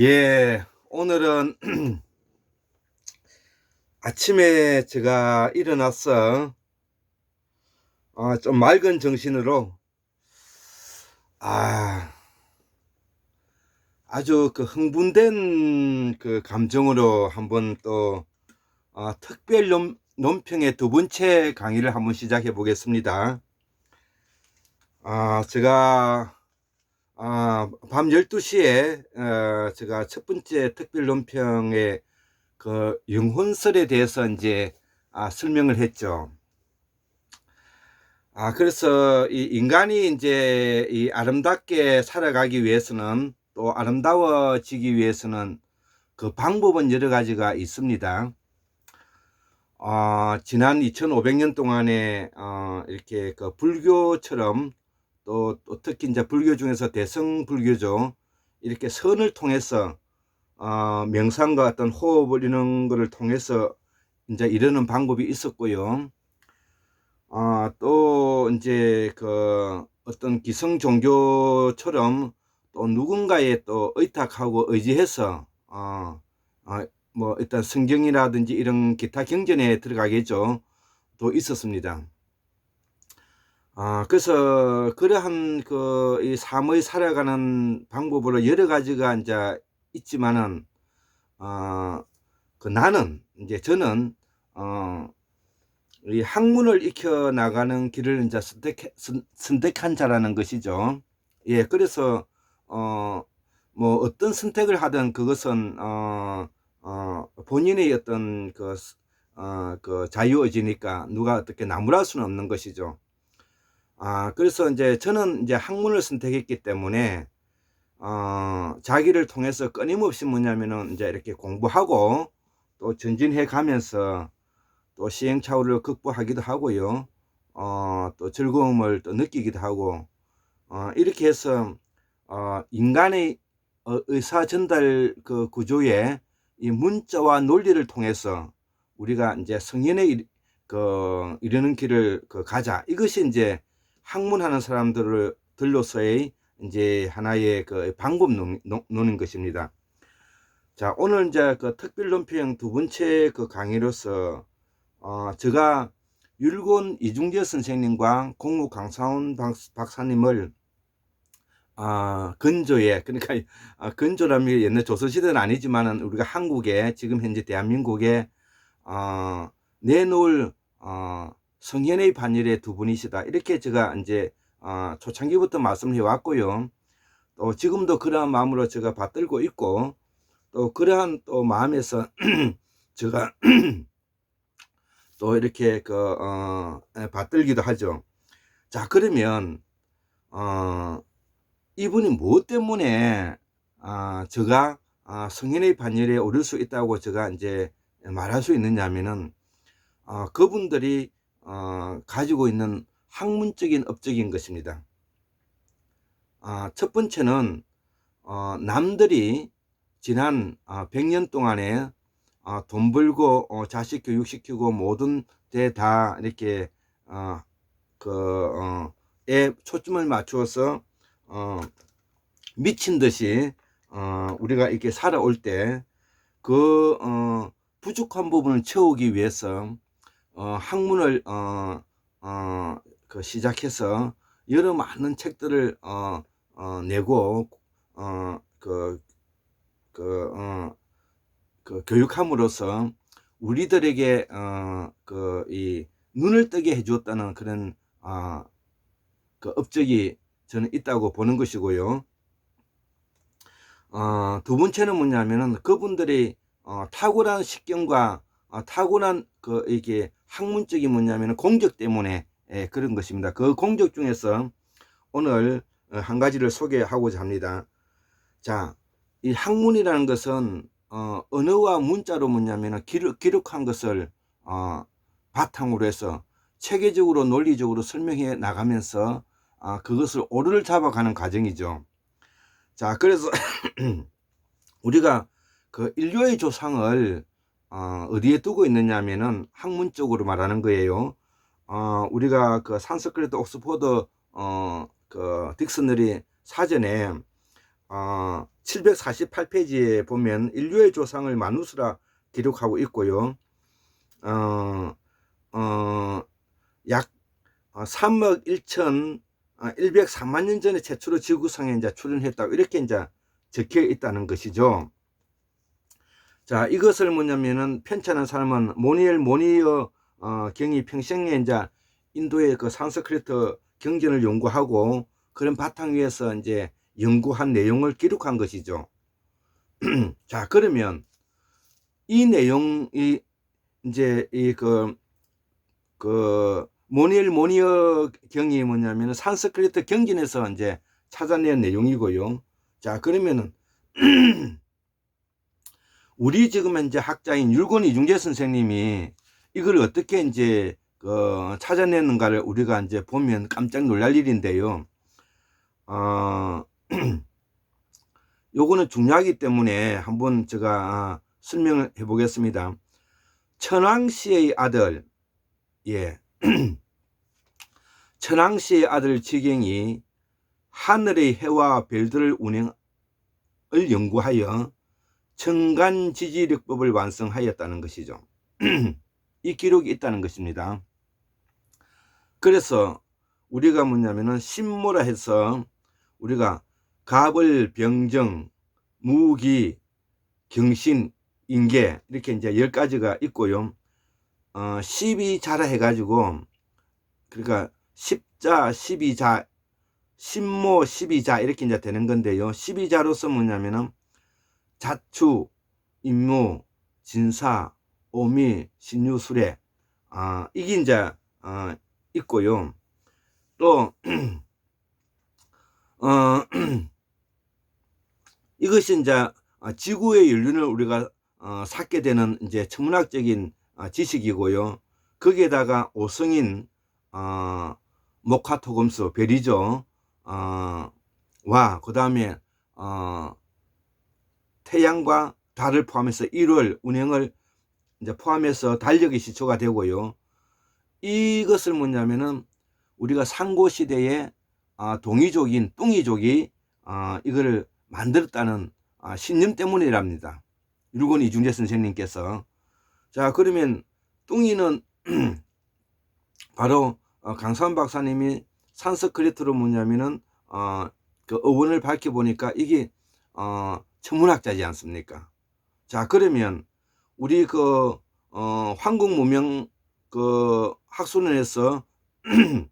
예, 오늘은 아침에 제가 일어나서 아, 좀 맑은 정신으로 아, 아주 그 흥분된 그 감정으로 한번 또 아, 특별 논, 논평의 두 번째 강의를 한번 시작해 보겠습니다. 아, 제가 아, 밤 12시에 어, 제가 첫 번째 특별 논평의 그 영혼설에 대해서 이제 아, 설명을 했죠. 아, 그래서 이 인간이 이제 이 아름답게 살아가기 위해서는 또 아름다워지기 위해서는 그 방법은 여러 가지가 있습니다. 어, 지난 2500년 동안에 어, 이렇게 그 불교처럼 또, 또 특히 이제 불교 중에서 대성 불교죠. 이렇게 선을 통해서 어, 명상과 어떤 호흡을 이런 거를 통해서 이제 이러는 방법이 있었고요. 어, 또 이제 그 어떤 기성 종교처럼 또 누군가에 또 의탁하고 의지해서 어, 어, 뭐 일단 성경이라든지 이런 기타 경전에 들어가겠죠. 또 있었습니다. 아, 그래서 그러한 그 이 삶의 살아가는 방법으로 여러 가지가 이제 있지만은 어, 그 나는 이제 저는 어, 이 학문을 익혀 나가는 길을 이제 선택 선택한 자라는 것이죠. 예, 그래서 어, 뭐 어떤 선택을 하든 그것은 어, 어, 본인의 어떤 그, 어, 그 자유의지니까 누가 어떻게 나무랄 수는 없는 것이죠. 아, 그래서 이제 저는 이제 학문을 선택했기 때문에, 어, 자기를 통해서 끊임없이 뭐냐면은 이제 이렇게 공부하고 또 전진해 가면서 또 시행착오를 극복하기도 하고요. 어, 또 즐거움을 또 느끼기도 하고, 어, 이렇게 해서, 어, 인간의 어, 의사 전달 그 구조에 이 문자와 논리를 통해서 우리가 이제 성인의 그 이르는 길을 그 가자. 이것이 이제 학문하는 사람들을 들로서의 이제 하나의 그 방법 논, 노는 것입니다. 자, 오늘 이제 그 특별 논평 두 번째 그 강의로서 어, 제가 율곤 이중재 선생님과 공무 강사원 박사님을 아, 근조에 그러니까 아, 근조라면 옛날 조선시대는 아니지만은 우리가 한국에 지금 현재 대한민국에 어, 내놓을 어, 성현의 반열의 두 분이시다. 이렇게 제가 이제 어, 초창기부터 말씀을 해왔고요. 또 지금도 그러한 마음으로 제가 받들고 있고 또 그러한 또 마음에서 제가 또 이렇게 그 어, 받들기도 하죠. 자 그러면 어, 이분이 무엇 때문에 아, 제가 아, 성현의 반열에 오를 수 있다고 제가 이제 말할 수 있느냐면은 어, 그분들이 어, 가지고 있는 학문적인 업적인 것입니다. 어, 첫 번째는 어, 남들이 지난 어, 100년 동안에 어, 돈 벌고 어, 자식 교육시키고 모든 데 다 이렇게 어, 그, 어, 에 초점을 맞추어서 어, 미친 듯이 어, 우리가 이렇게 살아올 때그 어, 부족한 부분을 채우기 위해서 어, 학문을 어, 어, 그 시작해서 여러 많은 책들을 어, 어, 내고 어, 그, 그, 어, 그 교육함으로써 우리들에게 어, 그, 이 눈을 뜨게 해주었다는 그런 어, 그 업적이 저는 있다고 보는 것이고요. 어, 두 번째는 뭐냐면은 그분들이 어, 탁월한 식견과 어, 타고난 그 이게 학문적인 뭐냐면 공적 때문에 예, 그런 것입니다. 그 공적 중에서 오늘 어, 한 가지를 소개하고자 합니다. 자, 이 학문이라는 것은 어, 언어와 문자로 뭐냐면 기록, 기록한 것을 어, 바탕으로 해서 체계적으로 논리적으로 설명해 나가면서 아, 그것을 오를 잡아가는 과정이죠. 자, 그래서 우리가 그 인류의 조상을 어, 어디에 두고 있느냐 하면은 학문적으로 말하는 거예요. 어, 우리가 그 산스크리트 옥스포드 어, 그 딕스너리 사전에 어, 748페이지에 보면 인류의 조상을 마누스라 기록하고 있고요. 어, 어, 약 3억 1천 103만 년 전에 최초로 지구상에 이제 출현했다고 이렇게 이제 적혀 있다는 것이죠. 자, 이것을 뭐냐면은 편찬한 사람은 모니엘 모니어 어, 경이 평생에 이제 인도의 그 산스크리트 경전을 연구하고 그런 바탕 위에서 이제 연구한 내용을 기록한 것이죠. 자, 그러면 이 내용이 이제 이그그 모니엘 모니어 경이 뭐냐면 산스크리트 경전에서 이제 찾아낸 내용이고요. 자, 그러면은 우리 지금 현재 학자인 율권 이중재 선생님이 이걸 어떻게 이제 그 찾아냈는가를 우리가 이제 보면 깜짝 놀랄 일인데요. 어, 요거는 중요하기 때문에 한번 제가 설명을 해 보겠습니다. 천왕씨의 아들, 예. 천왕씨의 아들 지경이 하늘의 해와 별들을 운행을 연구하여 청간 지지력법을 완성하였다는 것이죠. 이 기록이 있다는 것입니다. 그래서 우리가 뭐냐면은 신모라 해서 우리가 갑을 병정, 무기, 경신, 인계 이렇게 이제 열 가지가 있고요. 어, 12자라 해가지고 그러니까 십자, 12자, 신모, 12자 이렇게 이제 되는 건데요. 12자로서 뭐냐면은 자추, 임무, 진사, 오미, 신유술에 아, 이게 이제 어, 있고요. 또 어, 이것이 이제 지구의 연륜을 우리가 어, 찾게 되는 이제 천문학적인 어, 지식이고요. 거기에다가 오성인 어, 모카토금수 별이죠. 어, 와 그 다음에 어, 태양과 달을 포함해서 1월 운행을 이제 포함해서 달력의 시초가 되고요. 이것을 뭐냐면은 우리가 상고 시대에 아, 동이족인 뚱이족이 아, 이거를 만들었다는 아, 신념 때문이랍니다. 율권 이중재 선생님께서 자 그러면 뚱이는 바로 어, 강산 박사님이 산스크리트로 뭐냐면은 어, 그 어원을 밝혀 보니까 이게 어, 천문학자지 않습니까? 자 그러면 우리 그 어, 황국 문명 그 학술원에서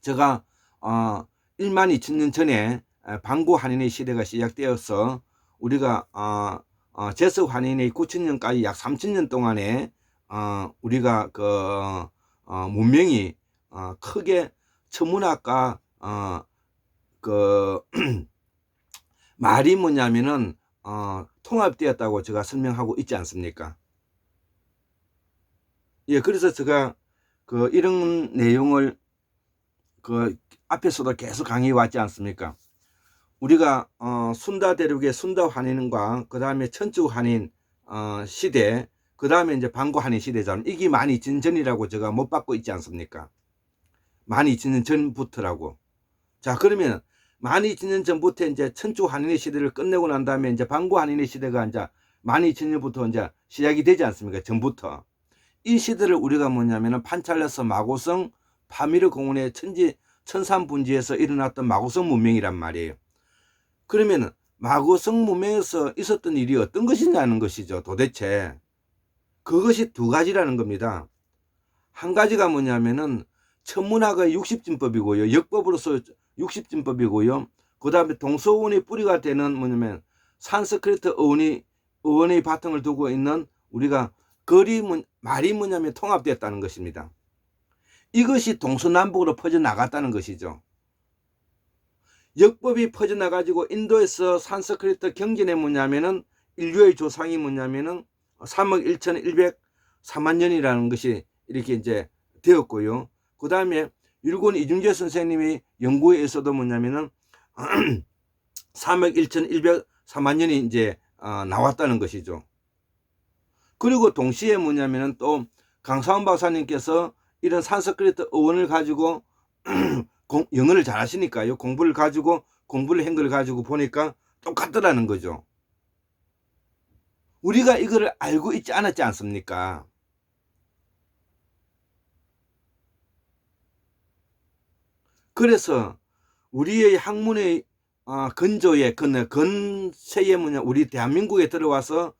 제가 어, 1만 2천 년 전에 방구 한인의 시대가 시작되어서 우리가 어, 어, 제석 한인의 9천 년까지 약 3천 년 동안에 어, 우리가 그 어, 문명이 어, 크게 천문학과 어, 그 말이 뭐냐면은 어, 통합되었다고 제가 설명하고 있지 않습니까? 예, 그래서 제가 그 이런 내용을 그 앞에서도 계속 강의해 왔지 않습니까? 우리가 어, 순다 대륙의 순다 환인과 그 다음에 천주 환인 어, 시대, 그 다음에 이제 방구 환인 시대잖아요. 이게 많이 진전이라고 제가 못 받고 있지 않습니까? 많이 진전 전부터라고. 자, 그러면 많이 진년 전부터 이제 천주 환인의 시대를 끝내고 난 다음에 이제 방구 환인의 시대가 이제 많이 진년부터 이제 시작이 되지 않습니까? 전부터. 이 시대를 우리가 뭐냐면은 판찰레스 마고성 파미르 공원의 천지 천산 분지에서 일어났던 마고성 문명이란 말이에요. 그러면 마고성 문명에서 있었던 일이 어떤 것이냐는 것이죠. 도대체 그것이 두 가지라는 겁니다. 한 가지가 뭐냐면은 천문학의 60진법이고요. 역법으로서 60진법이고요. 그 다음에 동서원의 뿌리가 되는 뭐냐면 산스크리트 어원이 어원의 바탕을 두고 있는 우리가 거리 말이 뭐냐면 통합되었다는 것입니다. 이것이 동서남북으로 퍼져나갔다는 것이죠. 역법이 퍼져나가지고 인도에서 산스크리트 경전에 뭐냐면은 인류의 조상이 뭐냐면은 3억 1,103만 년이라는 것이 이렇게 이제 되었고요. 그 다음에 율곤 이중재 선생님이 연구에서도 뭐냐면은 3억 1,103만 년이 이제 어, 나왔다는 것이죠. 그리고 동시에 뭐냐면은 또 강사원 박사님께서 이런 산스크리트 어원을 가지고 영어를 잘 하시니까요. 공부를 가지고 공부를 한 걸 가지고 보니까 똑같더라는 거죠. 우리가 이거를 알고 있지 않았지 않습니까? 그래서 우리의 학문의 어, 건조에 건 건세에 뭐냐 우리 대한민국에 들어와서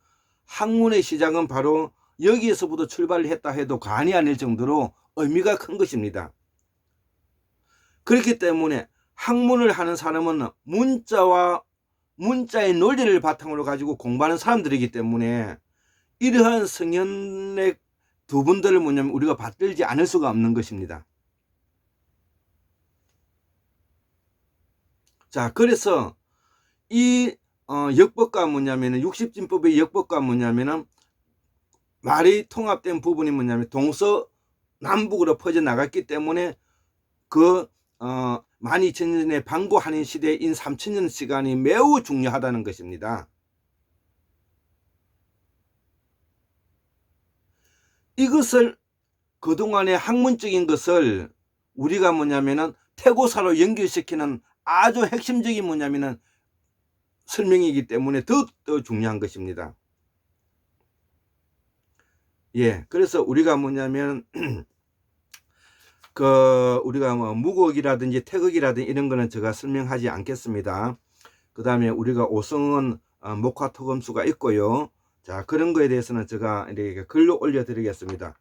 학문의 시작은 바로 여기에서부터 출발을 했다 해도 과언이 아닐 정도로 의미가 큰 것입니다. 그렇기 때문에 학문을 하는 사람은 문자와 문자의 논리를 바탕으로 가지고 공부하는 사람들이기 때문에 이러한 성현의 두 분들을 뭐냐면 우리가 받들지 않을 수가 없는 것입니다. 자, 그래서 이 어, 역법과 뭐냐면은 60진법의 역법과 뭐냐면은 말이 통합된 부분이 뭐냐면 동서 남북으로 퍼져 나갔기 때문에 그 어, 12,000년의 방고 한인 시대인 3,000년 시간이 매우 중요하다는 것입니다. 이것을 그동안의 학문적인 것을 우리가 뭐냐면은 태고사로 연결시키는 아주 핵심적인 뭐냐면은 설명이기 때문에 더욱더 중요한 것입니다. 예, 그래서 우리가 뭐냐면 그 우리가 뭐 무곡이라든지 태극이라든지 이런 거는 제가 설명하지 않겠습니다. 그 다음에 우리가 오성은 어, 목화 토금수가 있고요. 자 그런 거에 대해서는 제가 이렇게 글로 올려드리겠습니다.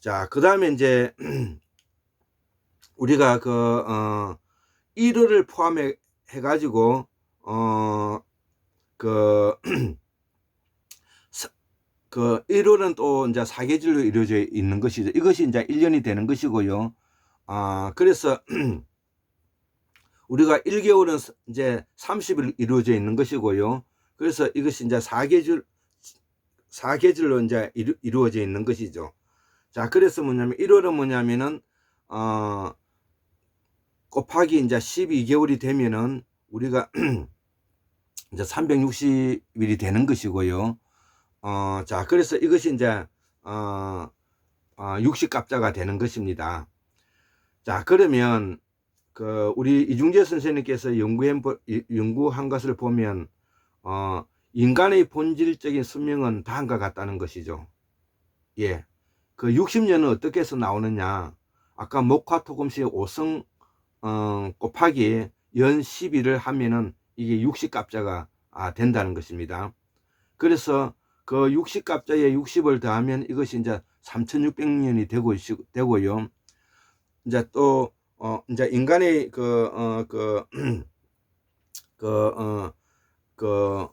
자 그 다음에 이제 우리가 그 어, 1호를 포함해 해가지고 어그 그 1호는 또 이제 사계절로 이루어져 있는 것이죠. 이것이 이제 1년이 되는 것이고요. 아, 그래서 우리가 1개월은 이제 30일 이루어져 있는 것이고요. 그래서 이것이 이제 4계절 4계절로 이제 이루, 이루 어져 있는 것이죠. 자, 그래서 뭐냐면 1월은 뭐냐면은 어 곱하기 이제 12개월이 되면은 우리가 이제 360일이 되는 것이고요. 어, 자, 그래서 이것이 이제 어, 어 60갑자가 되는 것입니다. 자, 그러면 그 우리 이중재 선생님께서 연구한 연구한 것을 보면 어 인간의 본질적인 수명은 다음과 같다는 것이죠. 예. 그 60년은 어떻게 해서 나오느냐? 아까 목화토금시 5성 어, 곱하기 연 12를 하면은 이게 60갑자가 아, 된다는 것입니다. 그래서 그 60갑자에 60을 더하면 이것이 이제 3600년이 되고 되고요. 이제 또, 어, 이제 인간의 그, 어, 그, 그, 어, 그,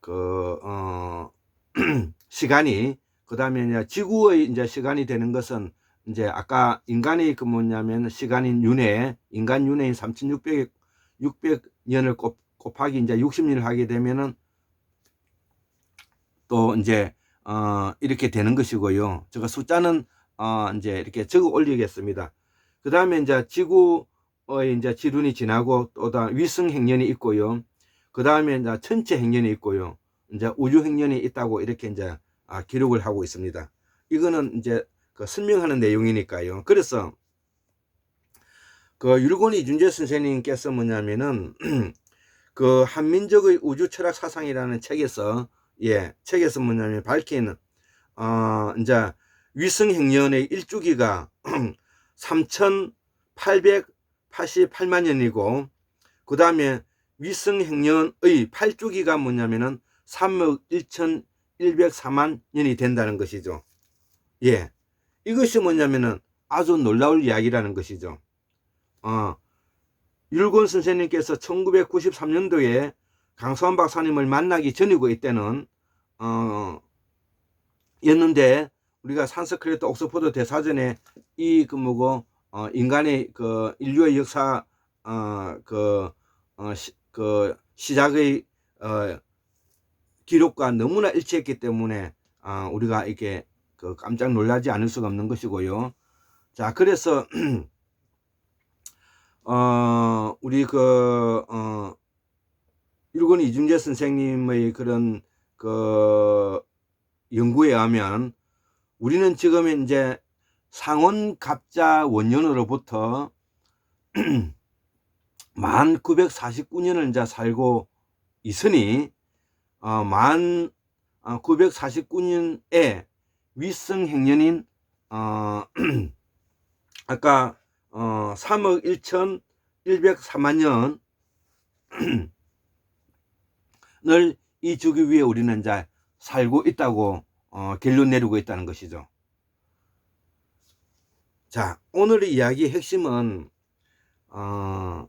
그, 어, 시간이, 그 다음에 이제 지구의 이제 시간이 되는 것은 이제 아까 인간의 그 뭐냐면 시간인 윤회, 인간 윤회인 3600, 600년을 곱, 곱하기 이제 60년을 하게 되면은 또 이제, 어, 이렇게 되는 것이고요. 제가 숫자는 어, 이제 이렇게 적어 올리겠습니다. 그 다음에 이제 지구의 이제 지륜이 지나고 또 다음 위성 행년이 있고요. 그 다음에 이제 천체 행년이 있고요. 이제 우주 행년이 있다고 이렇게 이제 아, 기록을 하고 있습니다. 이거는 이제 그 설명하는 내용이니까요. 그래서 그 율곤 이 준재 선생님께서 뭐냐면은 그 한민족의 우주 철학 사상이라는 책에서 예 책에서 뭐냐면 밝히는 어 이제 위성행년의 일주기가 3,888만 년이고 그 다음에 위성행년의 8주기가 뭐냐면은 3억 1,104만 년이 된다는 것이죠. 예. 이것이 뭐냐면은 아주 놀라울 이야기라는 것이죠. 어, 율곤 선생님께서 1993년도에 강소환 박사님을 만나기 전이고 이때는 어, 였는데 우리가 산스크리트 옥스퍼드 대사전에 이 그 뭐고 어 인간의 그 인류의 역사 어 그 어, 시, 그 시작의 어 기록과 너무나 일치했기 때문에 어 우리가 이렇게 그 깜짝 놀라지 않을 수가 없는 것이고요. 자, 그래서 어 우리 그 어 일본 이중재 선생님의 그런 그 연구에 의하면 우리는 지금 이제 상원 갑자 원년으로부터 만 949년을 이제 살고 있으니 어, 만 949년에 위성 행년인 어, 아까 어, 3억 1,103만 년을 이 주기 위해 우리는 이제 살고 있다고 어, 결론 내리고 있다는 것이죠. 자, 오늘의 이야기의 핵심은 어,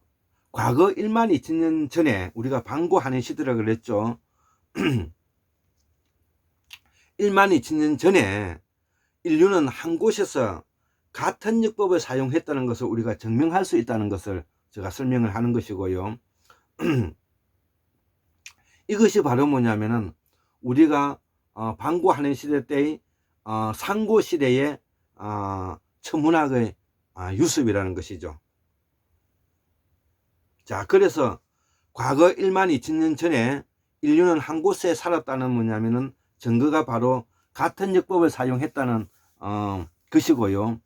과거 1만 2천년 전에 우리가 방고하는 시대라 그랬죠. 1만 2천년 전에 인류는 한 곳에서 같은 역법을 사용했다는 것을 우리가 증명할 수 있다는 것을 제가 설명을 하는 것이고요. 이것이 바로 뭐냐면은 우리가 어, 방고하는 시대 때의 어, 상고 시대의 어, 천문학의 아, 유습이라는 것이죠. 자, 그래서 과거 1만 2천 년 전에 인류는 한 곳에 살았다는 뭐냐면은 증거가 바로 같은 역법을 사용했다는 어, 것이고요.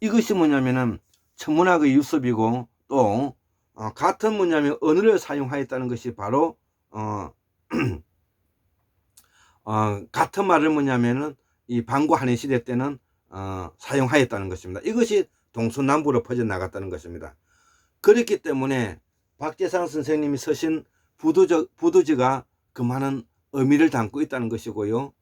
이것이 뭐냐면은 천문학의 유습이고 또 어, 같은 뭐냐면 언어를 사용하였다는 것이 바로 어, 어, 같은 말을 뭐냐면은 이 방고하는 시대 때는 어, 사용하였다는 것입니다. 이것이 동서남북으로 퍼져 나갔다는 것입니다. 그렇기 때문에 박재상 선생님이 쓰신 부두적, 부두지가 그 많은 의미를 담고 있다는 것이고요.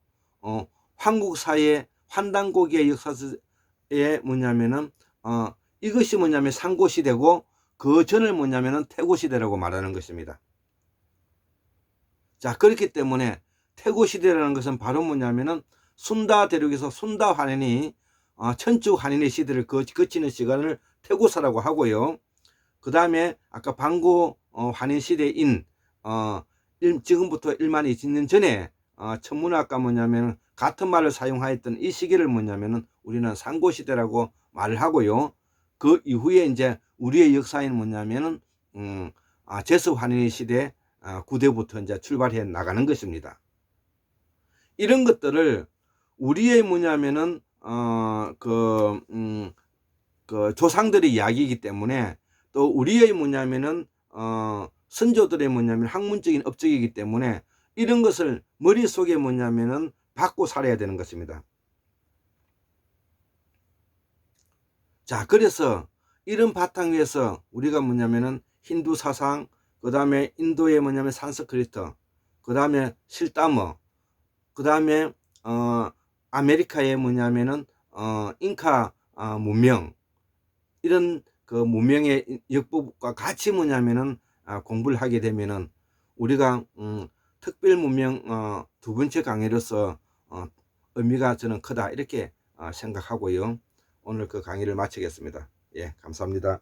어, 한국사의 환단고기의 역사에 뭐냐면은 어, 이것이 뭐냐면 상고시대고 그 전을 뭐냐면은 태고시대라고 말하는 것입니다. 자 그렇기 때문에 태고시대라는 것은 바로 뭐냐면은 순다 대륙에서 순다 환인이 어, 천축 환인의 시대를 거, 거치는 시간을 태고사라고 하고요. 그 다음에 아까 방고 어, 환인 시대인 어, 일, 지금부터 1만 2천년 전에 어, 천문학과 뭐냐면 같은 말을 사용하였던 이 시기를 뭐냐면은 우리는 상고 시대라고 말을 하고요. 그 이후에 이제 우리의 역사인 뭐냐면은 음, 아, 제스 환인의 시대 아, 구대부터 이제 출발해 나가는 것입니다. 이런 것들을 우리의 뭐냐면은 어그 음, 그 조상들의 이야기이기 때문에 또 우리의 뭐냐면은 어 선조들의 뭐냐면 학문적인 업적이기 때문에 이런 것을 머릿속에 뭐냐면은 받고 살아야 되는 것입니다. 자, 그래서 이런 바탕 위에서 우리가 뭐냐면은 힌두 사상, 그 다음에 인도의 뭐냐면 산스크리트, 그 다음에 실다머, 그 다음에 어 아메리카의 뭐냐면은 어 잉카 어, 문명 이런 그 문명의 역법과 같이 뭐냐면은 아, 공부를 하게 되면은 우리가 음, 특별 문명 어, 두 번째 강의로서 어, 의미가 저는 크다 이렇게 어, 생각하고요. 오늘 그 강의를 마치겠습니다. 예, 감사합니다.